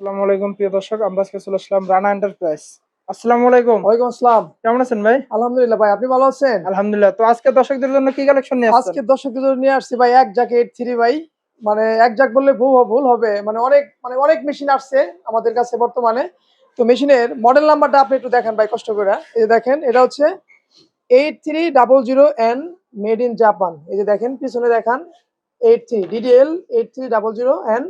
আসসালামু আলাইকুম প্রিয় দর্শক আমরা আজকে চলে আসলাম রানা এন্টারপ্রাইজ আসসালামু আলাইকুম। ওয়ালাইকুম আসসালাম। কেমন আছেন ভাই? আলহামদুলিল্লাহ ভাই আপনি ভালো আছেন? আলহামদুলিল্লাহ। তো আজকে দর্শকদের জন্য কি কালেকশন নিয়ে আজকে দর্শকদের জন্য নিয়ে আসছি ভাই এক এইট থ্রি ভাই। মানে এক জাক বললে ভুল ভুল হবে। মানে অনেক মানে অনেক মেশিন আসছে আমাদের কাছে বর্তমানে। তো মেশিনের মডেল নাম্বারটা আপনি একটু দেখেন ভাই কষ্ট করে। এই যে দেখেন এটা হচ্ছে eight three double zero N made in Japan এই যে দেখেন পিছনে দেখান eight three DDL eight three double zero N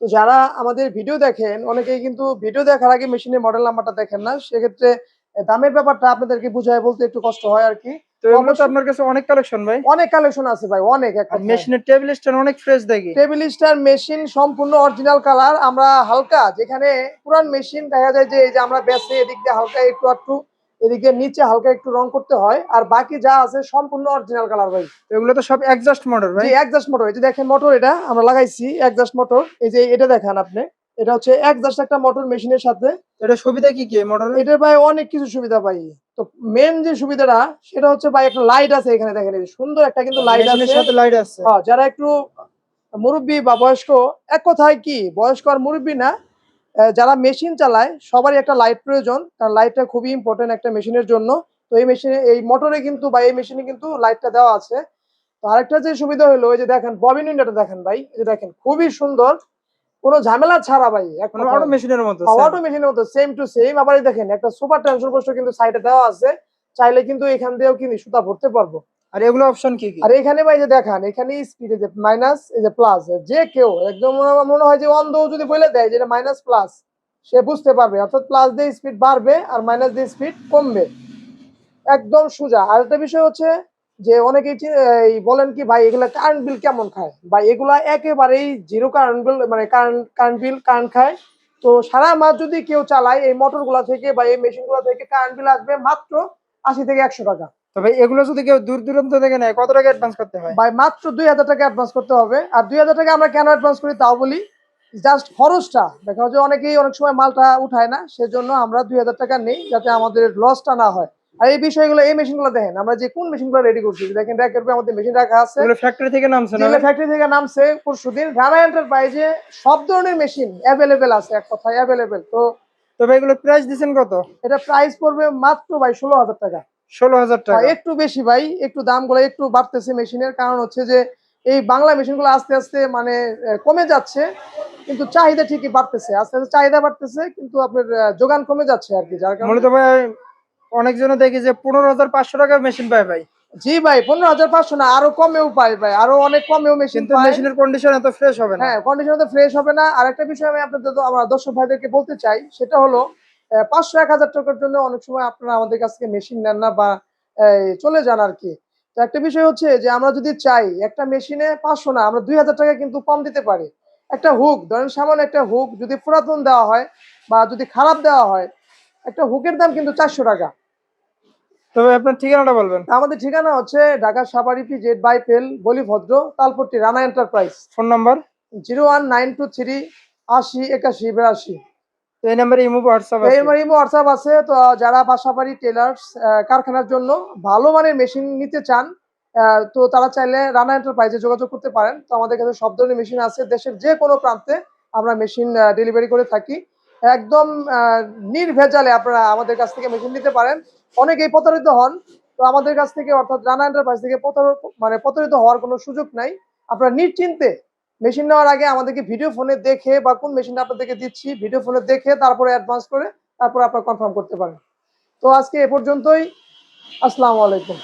তো যারা আমাদের ভিডিও দেখেন অনেকেই কিন্তু ভিডিও দেখার আগে মেশিনের মডেল নাম্বারটা দেখেন না। সেক্ষেত্রে দামের ব্যাপারটা আপনাদেরকে বুঝায় বলতে একটু কষ্ট হয় আর কি। তো এগুলো তো আপনার কাছে অনেক কালেকশন ভাই। অনেক কালেকশন আছে ভাই অনেক মেশিনের টেবিল স্ট্যান্ড অনেক ফ্রেশ দেখি। টেবিল স্টার মেশিন সম্পূর্ণ অরিজিনাল কালার আমরা হালকা যেখানে পুরান মেশিন দেখা যায় যে এই যে আমরা বেসে এদিক দিয়ে হালকা একটু একটু এদিকে নিচে হালকা একটু রং করতে হয় আর বাকি যা আছে সম্পূর্ণ অরিজিনাল কালার ভাই। এগুলো তো সব অ্যাডজাস্ট মডেল ভাই। একজাস্ট মোটর এই যে দেখেন মোটর এটা আমরা লাগাইছি একজাস্ট মোটর এই যে এটা দেখান আপনি এটা হচ্ছে একজাস্ট একটা মোটর মেশিনের সাথে। এটা সুবিধা কি কি মডেল এটার ভাই অনেক কিছু সুবিধা পাই তো মেন যে সুবিধাটা সেটা হচ্ছে ভাই একটা লাইট আছে এখানে দেখেন এই সুন্দর একটা কিন্তু লাইট আছে। সাথে লাইট আছে। হ্যাঁ, যারা একটু মুরব্বী বা বয়স্ক এক কথায় কি বয়স্ক আর মুরব্বী না যারা মেশিন চালায় সবারই একটা লাইট প্রয়োজন। কারণ লাইটটা খুবই ইম্পর্টেন্ট একটা মেশিনের জন্য। তো এই মেশিনে এই মোটরে কিন্তু বা এই মেশিনে কিন্তু লাইটটা দেওয়া আছে। তো আরেকটা যে সুবিধা হলো ওই যে দেখেন ববিন উইন্ডোটা দেখেন ভাই। এই যে দেখেন খুবই সুন্দর। কোনো ঝামেলা ছাড়া ভাই কথায়। অটো মেশিনের মতো অটো মেশিনের মতো সেম টু সেম আবার দেখেন একটা সুপার টেনশন পোস্ট কিন্তু সাইডে দেওয়া আছে। চাইলে কিন্তু এখান দিয়েও কিন্তু সুতা ভরতে পারব। আর এগুলো অপশন কি কি? আর এখানে ভাই যে দেখান এখানে স্পিড যে মাইনাস এই যে প্লাস যে কেউ, একদম মনে হয় যে অন্ধ যদি বলে দেয় যে এটা মাইনাস প্লাস সে বুঝতে পারবে। অর্থাৎ প্লাস দিয়ে স্পিড বাড়বে আর মাইনাস দিয়ে স্পিড কমবে। একদম সোজা। আর একটা বিষয় হচ্ছে যে অনেকেই বলেন কি, ভাই, এগুলা কারেন্ট বিল কেমন খায়? ভাই, এগুলা একেবারেই জিরো কারেন্ট বিল মানে কারেন্ট কারেন্ট বিল কারেন্ট খায়। তো সারা মাস যদি কেউ চালায়, এই মোটরগুলা থেকে বা এই মেশিনগুলা থেকে কারেন্ট বিল আসবে মাত্র আশি থেকে একশো টাকা। তো ভাই এগুলো যদি কেউ দূর দূরান্ত থেকে নেয় কত টাকা অ্যাডভান্স করতে হয়? ভাই মাত্র দুই হাজার টাকা অ্যাডভান্স করতে হবে। আর দুই হাজার টাকা আমরা কেন অ্যাডভান্স করি তাও বলি জাস্ট খরচটা। দেখা যায় অনেকেই অনেক সময় মালটা উঠায় না সেজন্য আমরা দুই হাজার টাকা নেই যাতে আমাদের লসটা না হয়। আর এই বিষয়গুলো এই মেশিনগুলো দেখেন আমরা যে কোন মেশিনগুলো রেডি করছি দেখেন র্যাকের উপরে আমাদের মেশিন রাখা আছে। এগুলো ফ্যাক্টরি থেকে নামছে না ফ্যাক্টরি থেকে নামছে পরশু দিন রানা এন্টারপ্রাইজে সব ধরনের মেশিন অ্যাভেলেবেল আছে এক কথায় অ্যাভেলেবেল তো তো ভাই এগুলো প্রাইস দিচ্ছেন কত? এটা প্রাইস পড়বে মাত্র ভাই ষোলো হাজার টাকা। ষোলো হাজার টাকা। একটু বেশি ভাই একটু দামগুলো একটু বাড়তেছে মেশিনের। কারণ হচ্ছে যে এই বাংলা মেশিনগুলো আস্তে আস্তে মানে কমে যাচ্ছে কিন্তু চাহিদা ঠিকই বাড়তেছে। আস্তে আস্তে চাহিদা বাড়তেছে কিন্তু আপনার যোগান কমে যাচ্ছে আর কি যার কারণে মূলত ভাই অনেকজনে দেখি যে পনেরো হাজার পাঁচশো টাকা মেশিন পায় ভাই। জি ভাই পনেরো হাজার পাঁচশো না আরও কমেও পাই ভাই আরও অনেক কমেও মেশিন মেশিনের কন্ডিশন এত ফ্রেশ হবে না। হ্যাঁ কন্ডিশন তো ফ্রেশ হবে না। আর একটা বিষয় আমি আপনাদের আমার দর্শক ভাইদেরকে বলতে চাই সেটা হলো পাঁচশো এক হাজার টাকার জন্য অনেক সময় আপনারা আমাদের কাছ থেকে মেশিন নেন না বা চলে যান আর কি তো একটা বিষয় হচ্ছে যে আমরা যদি চাই একটা মেশিনে পাঁচশো না আমরা দুই হাজার টাকা কিন্তু কম দিতে পারি। একটা হুক ধরেন সামান্য একটা হুক যদি পুরাতন দেওয়া হয় বা যদি খারাপ দেওয়া হয় একটা হুকের দাম কিন্তু চারশো টাকা। তবে আপনার ঠিকানাটা বলবেন। আমাদের ঠিকানা হচ্ছে ঢাকা সাবারিপি জেড বাইপেল বলিভদ্র Talpatti Rana enterprise. Phone number? Zero one nine two three আশি একাশি বিরাশি। এই নাম্বারে ইমো হোয়াটসঅ্যাপ আছে। এই ইমো হোয়াটসঅ্যাপ আছে। তো যারা বাসাবাড়ি টেলার্স কারখানার জন্য ভালো মানের মেশিন নিতে চান তো তারা চাইলে রানা এন্টারপ্রাইজে যোগাযোগ করতে পারেন। তো আমাদের কাছে সব ধরনের মেশিন আছে। দেশের যে কোনো প্রান্তে আমরা মেশিন ডেলিভারি করে থাকি। একদম নির্ভেজালে আপনারা আমাদের কাছ থেকে মেশিন নিতে পারেন। অনেকেই প্রতারিত হন। তো আমাদের কাছ থেকে অর্থাৎ রানা এন্টারপ্রাইজ থেকে প্রতার- মানে প্রতারিত হওয়ার কোনো সুযোগ নাই। আপনারা নিশ্চিন্তে মেশিন নেওয়ার আগে আমাদেরকে ভিডিও ফোনে দেখে বা কোন মেশিনটা আপনাদেরকে দিচ্ছি ভিডিও ফোনে দেখে তারপরে অ্যাডভান্স করে তারপরে আপনারা কনফার্ম করতে পারেন। তো আজকে এ পর্যন্তই। আসসালামু আলাইকুম।